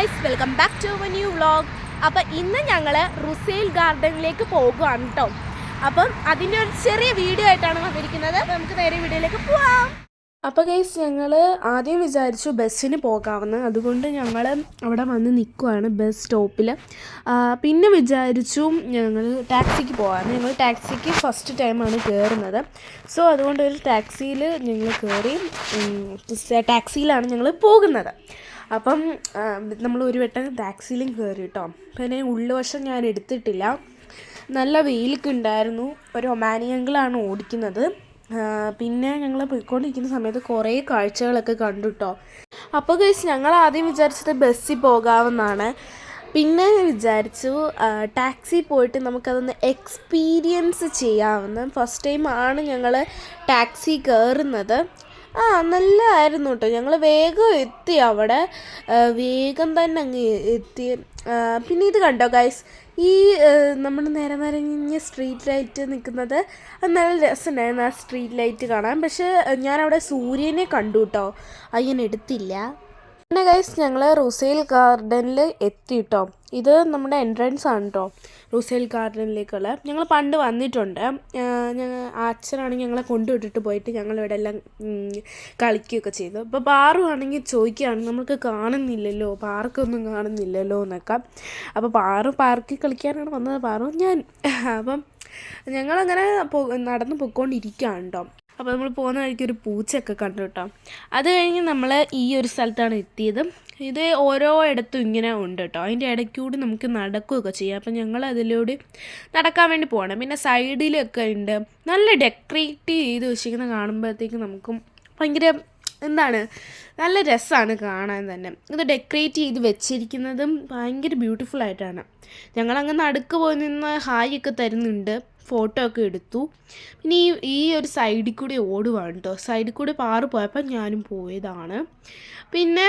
Guys welcome back to a new vlog അപ്പം ഇന്ന് ഞങ്ങൾ റുസേൽ ഗാർഡനിലേക്ക് പോകുകയാണ് കേട്ടോ അപ്പം അതിന്റെ ഒരു ചെറിയ വീഡിയോ ആയിട്ടാണ് വന്നിരിക്കുന്നത്. നമുക്ക് നേരെ വീഡിയോയിലേക്ക് പോവാം. അപ്പോൾ ഗൈസ് ഞങ്ങൾ ആദ്യം വിചാരിച്ചു ബസ്സിന് പോകാമെന്ന്. അതുകൊണ്ട് ഞങ്ങൾ അവിടെ വന്ന് നിൽക്കുവാണ് ബസ് സ്റ്റോപ്പിൽ പിന്നെ വിചാരിച്ചു ഞങ്ങൾ ടാക്സിക്ക് പോകാമെന്ന് ഞങ്ങൾ ടാക്സിക്ക് ഫസ്റ്റ് ടൈമാണ് കയറുന്നത് സോ അതുകൊണ്ട് ഒരു ടാക്സിയിൽ ഞങ്ങൾ കയറി ടാക്സിയിലാണ് ഞങ്ങൾ പോകുന്നത്. അപ്പം നമ്മൾ ഒരു വട്ടം ടാക്സിയിലും കയറി കേട്ടോ പിന്നെ ഉള്ളുവശം ഞാൻ എടുത്തിട്ടില്ല. നല്ല വെയിലൊക്കെ ഉണ്ടായിരുന്നു. ഒരു ഒമാനിയങ്കിളാണ് ഓടിക്കുന്നത്. പിന്നെ ഞങ്ങൾ പോയിക്കൊണ്ടിരിക്കുന്ന സമയത്ത് കുറേ കാഴ്ചകളൊക്കെ കണ്ടു കേട്ടോ അപ്പോൾ കഴിച്ച് ഞങ്ങൾ ആദ്യം വിചാരിച്ചത് ബസ്സിൽ പോകാമെന്നാണ് പിന്നെ വിചാരിച്ചു ടാക്സി പോയിട്ട് നമുക്കതൊന്ന് എക്സ്പീരിയൻസ് ചെയ്യാമെന്ന് ഫസ്റ്റ് ടൈം ആണ് ഞങ്ങൾ ടാക്സി കയറുന്നത്. ആ നല്ലതായിരുന്നു കേട്ടോ ഞങ്ങൾ വേഗം എത്തി അവിടെ. വേഗം തന്നെ അങ്ങ് എത്തി. പിന്നെ ഇത് കണ്ടോ ഗൈസ് ഈ നമ്മൾ നേരെ നിറഞ്ഞ സ്ട്രീറ്റ് ലൈറ്റ് നിൽക്കുന്നത് നല്ല രസമുണ്ടായിരുന്നു ആ സ്ട്രീറ്റ് ലൈറ്റ് കാണാൻ. പക്ഷേ ഞാനവിടെ സൂര്യനെ കണ്ടു കേട്ടോ അയ്യൻ എടുത്തില്ല. പിന്നെ ഗൈസ് ഞങ്ങൾ റുസൈൽ ഗാർഡനിൽ എത്തി കേട്ടോ ഇത് നമ്മുടെ എൻട്രൻസ് ആണ് കേട്ടോ റുസൈൽ ഗാർഡനിലേക്കുള്ള. ഞങ്ങൾ പണ്ട് വന്നിട്ടുണ്ട്. ഞങ്ങൾ അച്ഛനാണെങ്കിൽ ഞങ്ങളെ കൊണ്ടുവിട്ടിട്ട് പോയിട്ട് ഞങ്ങൾ ഇവിടെ എല്ലാം കളിക്കുകയൊക്കെ ചെയ്തു. അപ്പോൾ പാറു ആണെങ്കിൽ ചോദിക്കുകയാണ് നമുക്ക് കാണുന്നില്ലല്ലോ പാർക്കൊന്നും കാണുന്നില്ലല്ലോ എന്നൊക്കെ. അപ്പോൾ പാറു പാർക്കിൽ കളിക്കാനാണ് വന്നത്. പാറു ഞാൻ അപ്പം ഞങ്ങളങ്ങനെ നടന്ന് പൊയ്ക്കൊണ്ടിരിക്കുകയാണ് കേട്ടോ അപ്പോൾ നമ്മൾ പോകുന്ന വഴിക്ക് ഒരു പൂച്ചയൊക്കെ കണ്ടു കേട്ടോ. അത് കഴിഞ്ഞ് നമ്മൾ ഈ ഒരു സ്ഥലത്താണ് എത്തിയത്. ഇത് ഓരോ ഇടത്തും ഇങ്ങനെ ഉണ്ട് കേട്ടോ. അതിന്റെ ഇടയ്ക്കൂടി നമുക്ക് നടക്കുകയൊക്കെ ചെയ്യാം. അപ്പം ഞങ്ങൾ അതിലൂടെ നടക്കാൻ വേണ്ടി പോകണം പിന്നെ സൈഡിലൊക്കെ ഉണ്ട്. നല്ല ഡെക്കറേറ്റ് ചെയ്ത് വെച്ചിരിക്കുന്നത് കാണുമ്പോഴത്തേക്ക് നമുക്കും ഭയങ്കര എന്താണ്? നല്ല രസമാണ് കാണാൻ തന്നെ. ഇത് ഡെക്കറേറ്റ് ചെയ്ത് വെച്ചിരിക്കുന്നതും ഭയങ്കര ബ്യൂട്ടിഫുൾ ആയിട്ടാണ്. ഞങ്ങളങ്ങ് നടുക്ക് പോയി നിന്ന് ഹായ് ഒക്കെ തരുന്നുണ്ട്. ഫോട്ടോ ഒക്കെ എടുത്തു. പിന്നെ ഈ ഈ ഒരു സൈഡിൽ കൂടി ഓടുവാണ് കേട്ടോ സൈഡിൽ കൂടി പാറു പോയപ്പോൾ ഞാനും പോയതാണ്. പിന്നെ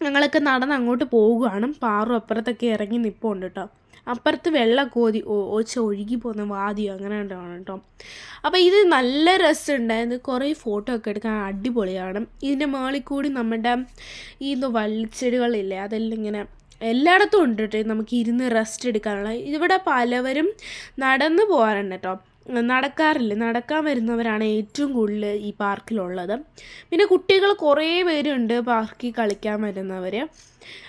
ഞങ്ങളൊക്കെ നടന്ന് അങ്ങോട്ട് പോവുകയാണ് പാറും അപ്പുറത്തൊക്കെ ഇറങ്ങി നിൽപ്പുണ്ട് കേട്ടോ അപ്പുറത്ത് വെള്ളം കോതി ഒച്ച ഒഴുകി പോകുന്ന വാദിയോ അങ്ങനെ ഉണ്ടാണ് കേട്ടോ അപ്പോൾ ഇത് നല്ല രസമുണ്ടായിരുന്നു. കുറേ ഫോട്ടോ ഒക്കെ എടുക്കാൻ അടിപൊളിയാണ്. ഇതിന്റെ മുകളിൽ കൂടി നമ്മുടെ ഈ എന്തോ വള്ളിച്ചെടികളില്ലേ അതെല്ലാം ഇങ്ങനെ എല്ലായിടത്തും ഉണ്ട് കേട്ടോ. നമുക്ക് ഇരുന്ന് റെസ്റ്റ് എടുക്കാനുള്ള. ഇവിടെ പലവരും നടന്നു പോകാറുണ്ട് കേട്ടോ. നടക്കാറില്ല. നടക്കാൻ വരുന്നവരാണ് ഏറ്റവും കൂടുതൽ ഈ പാർക്കിലുള്ളത്. പിന്നെ കുട്ടികൾ കുറേ പേരുണ്ട് പാർക്കിൽ കളിക്കാൻ വരുന്നവർ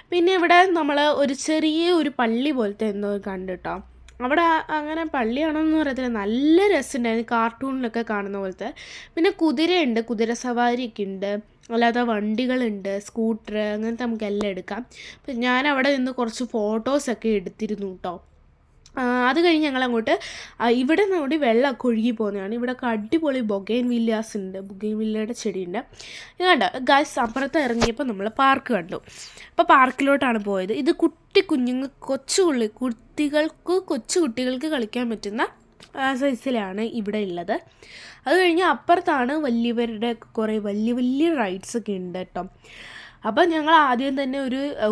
പിന്നെ ഇവിടെ നമ്മൾ ഒരു ചെറിയ ഒരു പള്ളി പോലത്തെ എന്തോ കണ്ടു കേട്ടോ. അവിടെ അങ്ങനെ പള്ളിയാണോന്ന് പറയത്തില്ല നല്ല രസമുണ്ടായിരുന്നു. കാർട്ടൂണിലൊക്കെ കാണുന്ന പോലത്തെ. പിന്നെ കുതിരയുണ്ട്. കുതിര സവാരിയൊക്കെ ഉണ്ട്. അല്ലാതെ വണ്ടികളുണ്ട് സ്കൂട്ടർ അങ്ങനത്തെ നമുക്ക് എല്ലാം എടുക്കാം. അപ്പം ഞാൻ അവിടെ നിന്ന് കുറച്ച് ഫോട്ടോസൊക്കെ എടുത്തിരുന്നു കേട്ടോ അത് കഴിഞ്ഞ് ഞങ്ങളങ്ങോട്ട് ഇവിടെ കൂടി വെള്ളമൊക്കെ ഒഴുകി പോകുന്നതാണ് ഇവിടെയൊക്കെ അടിപൊളി ബൊഗൈൻ വില്ലാസ് ഉണ്ട്. ബൊഗൈൻ വില്ലയുടെ ചെടിയുണ്ട്. കണ്ട? ഗൈസ് അപ്പുറത്ത് ഇറങ്ങിയപ്പോൾ നമ്മൾ പാർക്ക് കണ്ടു. അപ്പോൾ പാർക്കിലോട്ടാണ് പോയത്. ഇത് കുട്ടി കുഞ്ഞുങ്ങൾ കൊച്ചു കുട്ടികൾക്ക് കൊച്ചു കുട്ടികൾക്ക് കളിക്കാൻ പറ്റുന്ന സൈസിലാണ് ഇവിടെ ഉള്ളത് അത് കഴിഞ്ഞ് അപ്പുറത്താണ് വലിയവരുടെ കുറേ വലിയ വലിയ റൈഡ്സ് ഒക്കെ ഉണ്ട് കേട്ടോ അപ്പം ഞങ്ങൾ ആദ്യം തന്നെ ഒരു ആ,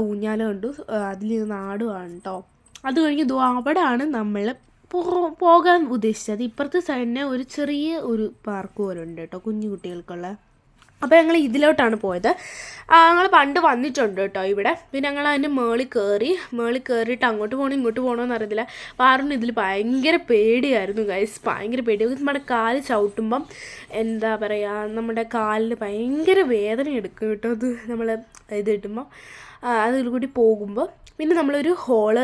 ഉണ്ട് അതിൽ നാടുവാണ് കേട്ടോ അത് കഴിഞ്ഞ് അവിടെയാണ് നമ്മൾ പോകാൻ ഉദ്ദേശിച്ചത്. ഇപ്പുറത്തെ സൈഡിന് ഒരു ചെറിയ ഒരു പാർക്ക് പോലെ ഉണ്ട് കേട്ടോ കുഞ്ഞു കുട്ടികൾക്കുള്ള അപ്പോൾ ഞങ്ങൾ ഇതിലോട്ടാണ് പോയത്. ഞങ്ങൾ പണ്ട് വന്നിട്ടുണ്ട് കേട്ടോ ഇവിടെ. പിന്നെ ഞങ്ങൾ അതിന്റെ മേളിൽ കയറി മേളിൽ കയറിയിട്ട് അങ്ങോട്ട് പോകണോ ഇങ്ങോട്ട് പോകണമെന്ന് അറിയത്തില്ല. പാറിന് ഇതിൽ ഭയങ്കര പേടിയായിരുന്നു ഗൈസ് ഭയങ്കര പേടി. നമ്മുടെ കാൽ ചവിട്ടുമ്പം എന്താ പറയുക നമ്മുടെ കാലിന് ഭയങ്കര വേദന എടുക്കും കേട്ടോ അത് നമ്മൾ ഇത് കിട്ടുമ്പോൾ അതിൽ കൂടി പോകുമ്പോൾ പിന്നെ നമ്മളൊരു ഹോൾ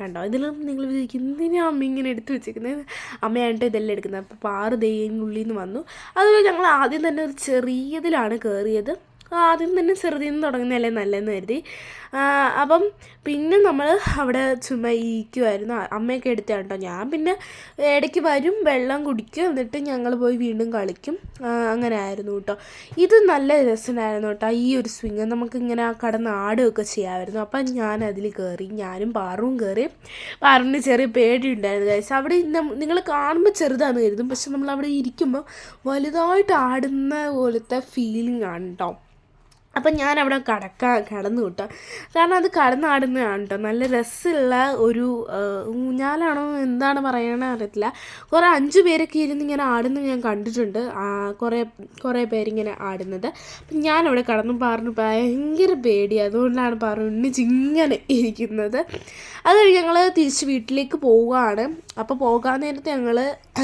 കണ്ടോ? ഇതിൽ നിങ്ങൾ എന്തിനാ അമ്മ ഇങ്ങനെ എടുത്ത് വെച്ചിരിക്കുന്നത് അമ്മയായിട്ട് ഇതെല്ലാം എടുക്കുന്നത്. അപ്പോൾ പാറ് ദൈവനുള്ളിൽ നിന്ന് വന്നു. അതുപോലെ ഞങ്ങൾ ആദ്യം തന്നെ ഒരു ചെറിയതിലാണ് കയറിയത് ആദ്യം തന്നെ ചെറുതിൽ നിന്ന് തുടങ്ങുന്നതല്ലേ നല്ലതെന്ന് കരുതി. അപ്പം പിന്നെ നമ്മൾ അവിടെ ചുമ്മാ ഇരിക്കുമായിരുന്നു അമ്മയൊക്കെ എടുത്താണ് കേട്ടോ. ഞാൻ പിന്നെ ഇടയ്ക്ക് വരും വെള്ളം കുടിക്കും എന്നിട്ട് ഞങ്ങൾ പോയി വീണ്ടും കളിക്കും. അങ്ങനെ ആയിരുന്നു കേട്ടോ. ഇത് നല്ല രസമായിരുന്നു കേട്ടോ. ഈ ഒരു സ്വിങ് നമുക്കിങ്ങനെ കടന്ന് ആടുകയൊക്കെ ചെയ്യാമായിരുന്നു. അപ്പം ഞാൻ അതിൽ കയറി ഞാനും പാറും കയറി. പാറിന് ചെറിയ പേടിയുണ്ടായിരുന്നു കഴിച്ച് അവിടെ നിങ്ങൾ കാണുമ്പോൾ ചെറുതാണ് കരുതും. പക്ഷെ നമ്മൾ അവിടെ ഇരിക്കുമ്പോൾ വലുതായിട്ട് ആടുന്ന പോലത്തെ ഫീലിംഗ് ആണ് കേട്ടോ. അപ്പം ഞാൻ അവിടെ കടക്കാൻ കടന്നു കിട്ടോ കാരണം അത് കടന്നാടുന്നതാണ് കേട്ടോ നല്ല രസമുള്ള ഒരു ഞാനാണോ എന്താണ് പറയണ അറിയത്തില്ല. കുറേ അഞ്ച് പേരൊക്കെ ഇരുന്ന് ഇങ്ങനെ ആടുന്നത് ഞാൻ കണ്ടിട്ടുണ്ട്. കുറേ കുറേ പേരിങ്ങനെ ആടുന്നത്. അപ്പം ഞാനവിടെ കടന്നു പറഞ്ഞു ഭയങ്കര പേടി. അതുകൊണ്ടാണ് പറഞ്ഞു ഇങ്ങനെ ഇരിക്കുന്നത്. അത് ഞങ്ങൾ തിരിച്ച് വീട്ടിലേക്ക് പോവുകയാണ്. അപ്പോൾ പോകാൻ നേരത്തെ ഞങ്ങൾ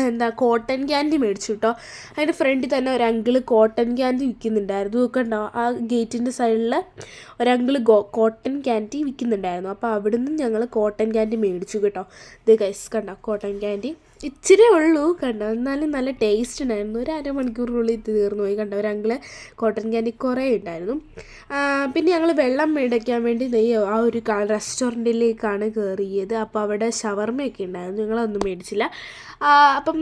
എന്താ കോട്ടൺ ക്യാൻഡി മേടിച്ചു കേട്ടോ അതിന്റെ ഫ്രണ്ടിൽ തന്നെ ഒരു കോട്ടൺ ക്യാൻഡി വിൽക്കുന്നുണ്ടായിരുന്നു. ഒക്കെ ഉണ്ടാവും ആ ഗേറ്റിന്റെ സൈഡിൽ ഒരു ഗോ കോട്ടൺ ക്യാൻഡി വിൽക്കുന്നുണ്ടായിരുന്നു. അപ്പോൾ അവിടുന്ന് ഞങ്ങൾ കോട്ടൺ ക്യാൻഡി മേടിച്ചു കേട്ടോ. ഇത് ഗൈസ് കണ്ടോ? Cotton candy. ഇച്ചിരി ഉള്ളൂ കണ്ടോ. എന്നാലും നല്ല ടേസ്റ്റ് ഉണ്ടായിരുന്നു. ഒരു അരമണിക്കൂറിനുള്ളിൽ ഇത് തീർന്നു പോയി കണ്ടോ. ഒരു അങ്കിൾ കോട്ടൺ ക്യാൻഡി കുറേ ഉണ്ടായിരുന്നു. പിന്നെ ഞങ്ങൾ വെള്ളം മേടിക്കാൻ വേണ്ടി നെയ്യോ ആ ഒരു റെസ്റ്റോറന്റിലേക്കാണ് കയറിയത് അപ്പോൾ അവിടെ ഷവർമയൊക്കെ ഉണ്ടായിരുന്നു. ഞങ്ങളൊന്നും മേടിച്ചില്ല. അപ്പം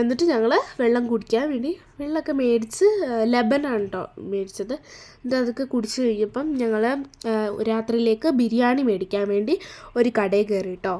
എന്നിട്ട് ഞങ്ങൾ വെള്ളം കുടിക്കാൻ വേണ്ടി വെള്ളമൊക്കെ മേടിച്ച് ലെബനാണ് കേട്ടോ മേടിച്ചത്. എന്നിട്ട് അതൊക്കെ കുടിച്ച് കഴിഞ്ഞപ്പം ഞങ്ങൾ രാത്രിയിലേക്ക് ബിരിയാണി മേടിക്കാൻ വേണ്ടി ഒരു കടയിൽ കയറി കേട്ടോ